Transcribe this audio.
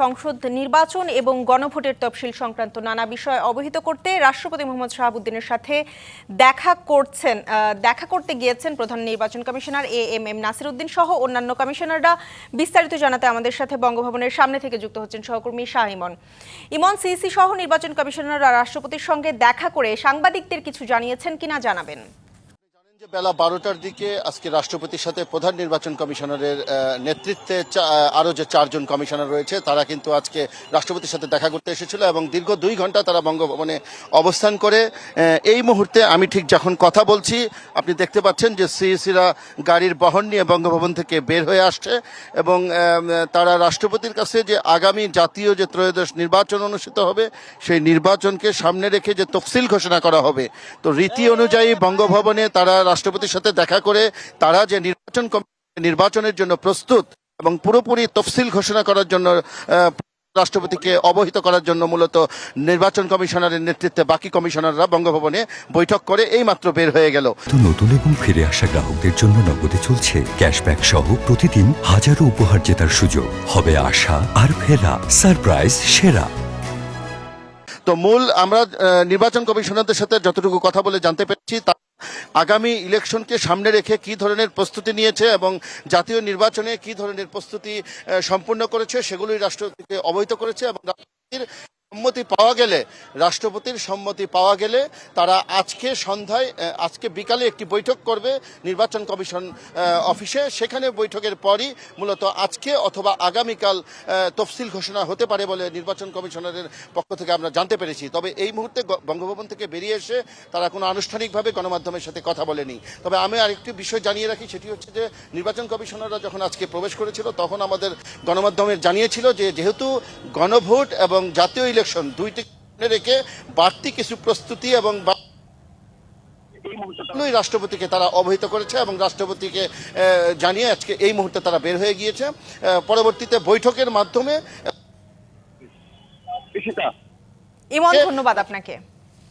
সংসদ নির্বাচন এবং গণভোটের তফসিল সংক্রান্ত নানা বিষয় অবহিত করতে রাষ্ট্রপতি মোহাম্মদ শাহাবুদ্দিনের সাথে দেখা করছেন দেখা করতে গিয়েছেন প্রধান নির্বাচন commissioner A M M Nasir Uddin সহ অন্যান্য কমিশনাররা। বিস্তারিত জানাতে আমাদের সাথে বঙ্গভবনের সামনে থেকে যুক্ত হচ্ছেন সহকর্মী শাহ ইমন ইমন সিইসি সহ নির্বাচন কমিশনাররা রাষ্ট্রপতির সঙ্গে দেখা করে সাংবাদিকদের কিছু জানিয়েছেন কিনা জানাবেন। বেলা বারোটার দিকে আজকে রাষ্ট্রপতির সাথে প্রধান নির্বাচন কমিশনারের নেতৃত্বে আহ, যে চারজন কমিশনার রয়েছে তারা কিন্তু আজকে রাষ্ট্রপতির সাথে দেখা করতে এসেছিল এবং দীর্ঘ দুই ঘণ্টা তারা বঙ্গভবনে অবস্থান করে এই মুহূর্তে আমি ঠিক যখন কথা বলছি আপনি দেখতে পাচ্ছেন যে সিইসিরা গাড়ির বহন নিয়ে বঙ্গভবন থেকে বের হয়ে আসছে এবং তারা রাষ্ট্রপতির কাছে যে আগামী জাতীয় যে ত্রয়োদশ নির্বাচন অনুষ্ঠিত হবে সেই নির্বাচনকে সামনে রেখে যে তফসিল ঘোষণা করা হবে তো রীতি অনুযায়ী বঙ্গভবনে তারা রাষ্ট্রপতির সাথে দেখা করে তারা যে নির্বাচন নির্বাচনের জন্য প্রস্তুত এবং পুরোপুরি তফসিল ঘোষণা করার জন্য রাষ্ট্রপতিকে অবহিত করার জন্য মূলত নির্বাচন কমিশনারের নেতৃত্বে বাকি কমিশনাররা বঙ্গভবনে বৈঠক করে এই মাত্র বের হয়ে গেল। নতুন এবং ফিরে আসা গ্রাহকদের জন্য নগদে চলছে ক্যাশব্যাক সহ প্রতিদিন হাজারো উপহার জেতার সুযোগ। হবে আশা আর ফেরা। সারপ্রাইজ সেরা। তো মূল আমরা নির্বাচন কমিশনারদের সাথে যতটুকু কথা বলে জানতে পেরেছি, তা আগামী ইলেকশনকে সামনে রেখে কি ধরনের প্রস্তুতি নিয়েছে এবং জাতীয় নির্বাচনে কি ধরনের প্রস্তুতি সম্পূর্ণ করেছে, সেগুলোই রাষ্ট্রপতিকে অবহিত করেছে এবং সম্মতি পাওয়া গেলে, রাষ্ট্রপতির সম্মতি পাওয়া গেলে তারা আজকে সন্ধ্যায় আজকে বিকালে একটি বৈঠক করবে নির্বাচন কমিশন অফিসে। সেখানে বৈঠকের পরই মূলত আজকে অথবা আগামীকাল তফসিল ঘোষণা হতে পারে বলে নির্বাচন কমিশনারের পক্ষ থেকে আমরা জানতে পেরেছি। তবে এই মুহূর্তে বঙ্গভবন থেকে বেরিয়ে এসে তারা কোনো আনুষ্ঠানিকভাবে গণমাধ্যমের সাথে কথা বলেনি। তবে আমি আরেকটি বিষয় জানিয়ে রাখি, সেটি হচ্ছে যে নির্বাচন কমিশনাররা যখন আজকে প্রবেশ করেছিল, তখন আমাদের গণমাধ্যমের জানিয়েছিল যে যেহেতু গণভোট এবং জাতীয় দুইটি রেখে বাড়তি কিছু প্রস্তুতি এবং রাষ্ট্রপতিকে তারা অবহিত করেছে এবং রাষ্ট্রপতিকে আহ, জানিয়ে আজকে এই মুহূর্তে তারা বের হয়ে গিয়েছে। পরবর্তীতে বৈঠকের মাধ্যমে ইমন ধন্যবাদ আপনাকে।